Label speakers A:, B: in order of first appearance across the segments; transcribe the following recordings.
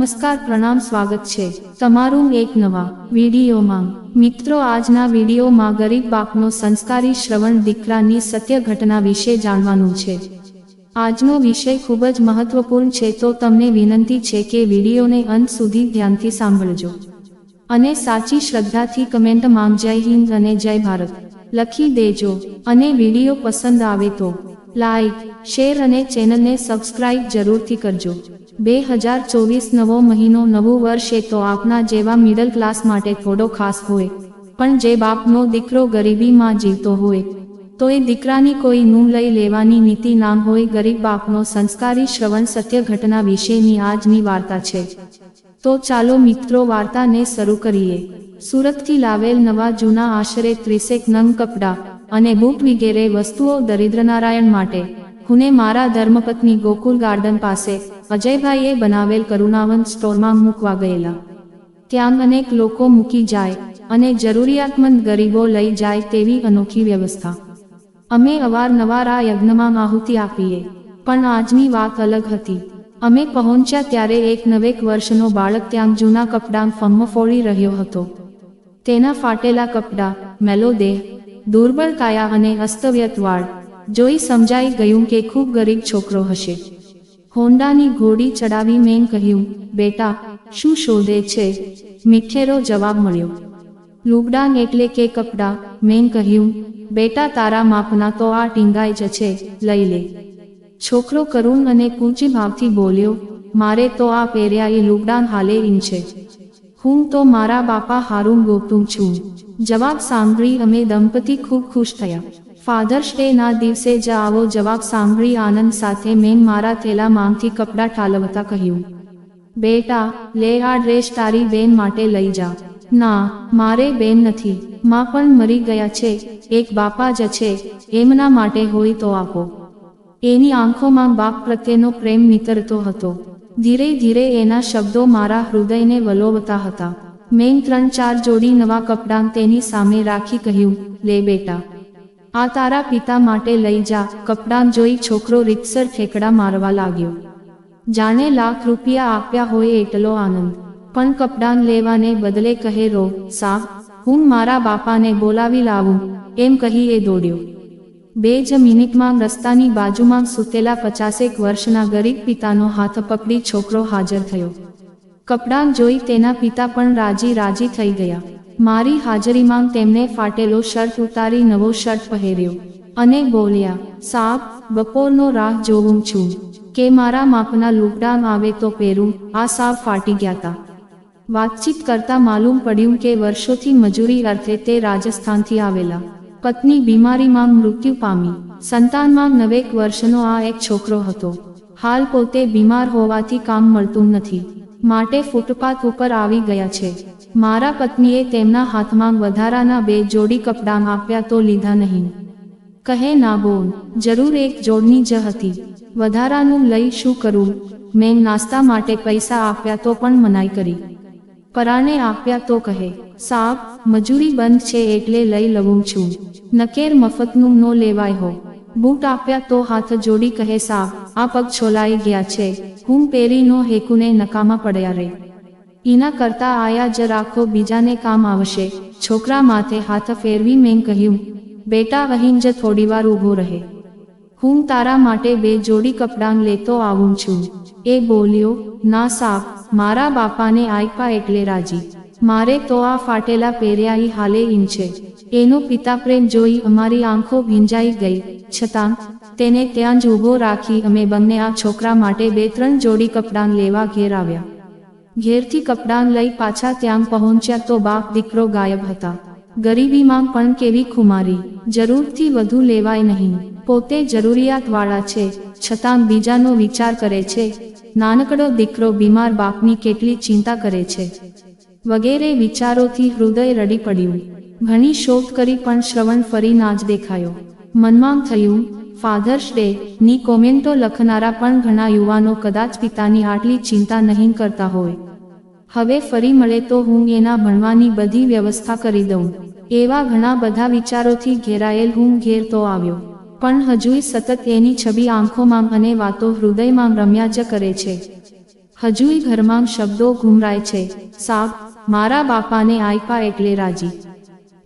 A: નમસ્કાર, પ્રણામ, સ્વાગત છે. તમારું એક નવા વિડીયોમાં. મિત્રો, આજના વિડીયોમાં ગરીબ બાપનો સંસ્કારી શ્રવણ દીકરાની સત્ય ઘટના વિશે જાણવાનું છે. આજનો વિષય ખૂબ જ મહત્વપૂર્ણ છે, તો તમને વિનંતી છે કે વિડીયોને અંત સુધી ધ્યાનથી સાંભળજો. અને સાચી શ્રદ્ધાથી કમેન્ટમાં જય હિન્દ અને જય ભારત લખી દેજો. અને વીડિયો પસંદ આવે તો લાઈક, શેર અને ચેનલને સબસ્ક્રાઇબ જરૂરથી કરજો. બે હજાર ચોવીસ નવો મહિનો નવું વર્ષ તો આપના જેવા મિડલ ક્લાસ માટે થોડો ખાસ હોય. પણ જે બાપનો દીકરો ગરીબીમાં જીવતો હોય, તો એ દીકરાની કોઈ નું લઈ લેવાની નીતિ નામ હોય ગરીબ બાપનો સંસ્કારી શ્રવણ સત્ય ઘટના વિશેની આજની વાર્તા છે. તો ચાલો મિત્રો વાર્તાને શરૂ કરીએ. સુરતથી લાવેલ નવા જૂના આશરે ત્રીસેક નંગ કપડાં અને બૂટ વગેરે વસ્તુઓ દરિદ્રનારાયણ માટે, હુને મારા ધર્મપત્ની ગોકુલ ગાર્ડન પાસે અજયભાઈએ બનાવેલ કરુણાવંત સ્ટોરમાં મૂકવા ગયેલા. ત્યાં અનેક લોકો મૂકી જાય અને જરૂરિયાતમંદ ગરીબો લઈ જાય તેવી અનોખી વ્યવસ્થા. અમે અવારનવાર આ યજ્ઞમાં આહુતિ આપીએ, પણ આજની વાત અલગ હતી. અમે પહોંચ્યા ત્યારે એક નવેક વર્ષનો બાળક ત્યાં જૂના કપડાં ફમ્મફોડી રહ્યો હતો. તેના ફાટેલા કપડાં, મેલો દેહ, દુર્બળ કાયા અને અસ્તવ્યત વાળ, જોઈ સમજાઈ ગયું કે ખૂબ ગરીબ છોકરો હશે. હોન્ડાની ઘોડી ચડાવી મેં કહ્યું, બેટા, શું શોધે છે? મીઠેરો જવાબ મળ્યો. લુગડાન એટલે કે કપડાં, મેં કહ્યું. બેટા, તારા માપના તો આ ટીંગાઈ જ છે લઈ લે. છોકરો કરુણ અને કૂંચી ભાવથી બોલ્યો, મારે તો આ પહેર્યા એ લુગડાન હાલે ઇન છે. હું તો મારા બાપા હારું ગોતું છું. જવાબ સાંભળી અમે દંપતી ખૂબ ખુશ થયા. ફાધર્સ ડે ના દિવસે જ આવો જવાબ સાંભળી આનંદ સાથે મેં મારા થેલા માંગથી કપડાં ઠાલવતા કહ્યું. બેટા, લે આ ડ્રેસ તારી બેન માટે લઈ જા. ના, મારે બેન નથી. માં પણ મરી ગયા છે. એક બાપા જ છે. એમના માટે હોય તો આપો. એની આંખોમાં બાપ પ્રત્યેનો પ્રેમ નીતરતો હતો. ધીરે ધીરે એના શબ્દો મારા હૃદયને વલોવતા હતા. મેં ત્રણ ચાર જોડી નવા કપડાં તેની સામે રાખી કહ્યું, લે બેટા. આ તારા પિતા માટે લઈ જા, કપડાં જોઈ છોકરો રીતસર ઠેકડા મારવા લાગ્યો. જાણે લાખ રૂપિયા આપ્યા હોય એટલો આનંદ. પણ કપડાં લેવાને બદલે કહે, રો, સાબ, હું મારા બાપાને બોલાવી લાવું. એમ કહી એ દોડ્યો. બે જ મિનિટમાં રસ્તાની બાજુમાં સૂતેલા પચાસેક વર્ષના ગરીબ પિતાનો હાથ પકડી છોકરો હાજર થયો. કપડાં જોઈ તેના પિતા પણ રાજી રાજી થઈ ગયા. મારી હાજરીમાં તેમને ફાટેલો શર્ટ ઉતારી નવો શર્ટ પહેર્યો અને બોલ્યા સાબ બપોરનો રાહ જોઉં છું. કે મારા માપના લુગડાં આવે તો પહેરું. આ સાબ ફાટી ગયા હતા વાતચીત કરતા માલુમ પડ્યું કે વર્ષોથી મજૂરી અર્થે તે રાજસ્થાનથી આવેલા. પત્ની બીમારીમાં મૃત્યુ પામી. સંતાનમાં નવેક વર્ષનો આ એક છોકરો હતો. હાલ પોતે બીમાર હોવાથી કામ મળતું નથી. માટે ફૂટપાથ ઉપર આવી ગયા છે. મારા પત્નીએ તેમના હાથમાં વધારાના બે જોડી કપડાં આપ્યા તો લીધા નહીં. કહે, ના બોલ, જરૂર એક જોડની જ હતી. વધારાનું લઈ શું કરું? મેં નાસ્તા માટે પૈસા આપ્યા તો પણ મનાઈ કરી. પરાણે આપ્યા તો કહે, સાબ, મજૂરી બંધ છે એટલે લઈ લઉં છું. નકેર મફતનું નો લેવાય હો. બૂટ આપ્યા તો હાથ જોડી કહે સાબ આ પગ છોલાઈ ગયા છે. હું પેરીનો હેકુને નકામા પડ્યા રે. એના કરતા આયા જ રાખો, બીજાને કામ આવશે. છોકરા માથે હાથ ફેરવી મેં કહ્યું, બેટા અહીં જ થોડીવાર ઊભો રહે. હું તારા માટે બે જોડી કપડાં લેતો આવું છું. એ બોલ્યો, ના સાબ મારા બાપાને આપ્યા એટલે રાજી. મારે તો આ ફાટેલા પહેર્યા ઈ હાલે ઇન છે. એનો પિતા પ્રેમ જોઈ અમારી આંખો ભીંજાઈ ગઈ. છતાં, તેને ત્યાં જ ઊભો રાખી અમે બંને આ છોકરા માટે બે ત્રણ જોડી કપડાં લેવા ઘેર આવ્યા. ઘેરથી કપડાં લઈ પાછા ત્યાં પહોંચ્યા તો બાપ દીકરો ગાયબ હતા. ગરીબીમાં પણ કેવી ખુમારી. જરૂરથી વધુ લેવાય નહીં. પોતે જરૂરિયાતવાળા છે. છતાં બીજાનો વિચાર કરે છે. નાનકડો દીકરો બીમાર બાપની કેટલી ચિંતા કરે છે. વગેરે વિચારોથી હૃદય રડી પડ્યું. ઘણી શોધ કરી પણ શ્રવણ ફરી ના જ દેખાયો. મનમાં થયું, ફાધર્સ ડે ની કોમેન્ટો લખનારા પણ ઘણા યુવાનો કદાચ પિતાની આટલી ચિંતા નહીં કરતા હોય. હવે ફરી મળે તો હું એના ભણવાની બધી વ્યવસ્થા કરી દઉં. એવા ઘણા બધા વિચારોથી ઘેરાયેલ હું ઘેર તો આવ્યો. પણ હજુય સતત એની છબી આંખોમાં અને વાતો હૃદયમાં રમ્યા જ કરે છે. હજુય ઘરમાં શબ્દો ઘુમરાય છે. સાબ, મારા બાપાને આપ્યા એટલે રાજી.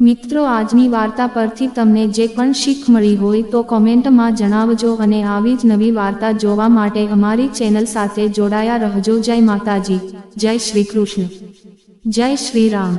A: મિત્રો, આજની વાર્તા પરથી તમને જે પણ શીખ મળી હોય તો કોમેન્ટમાં જણાવજો અને આવી જ નવી વાર્તા જોવા માટે અમારી ચેનલ સાથે જોડાયા રહજો. જય માતાજી, જય શ્રી કૃષ્ણ. જય શ્રી રામ.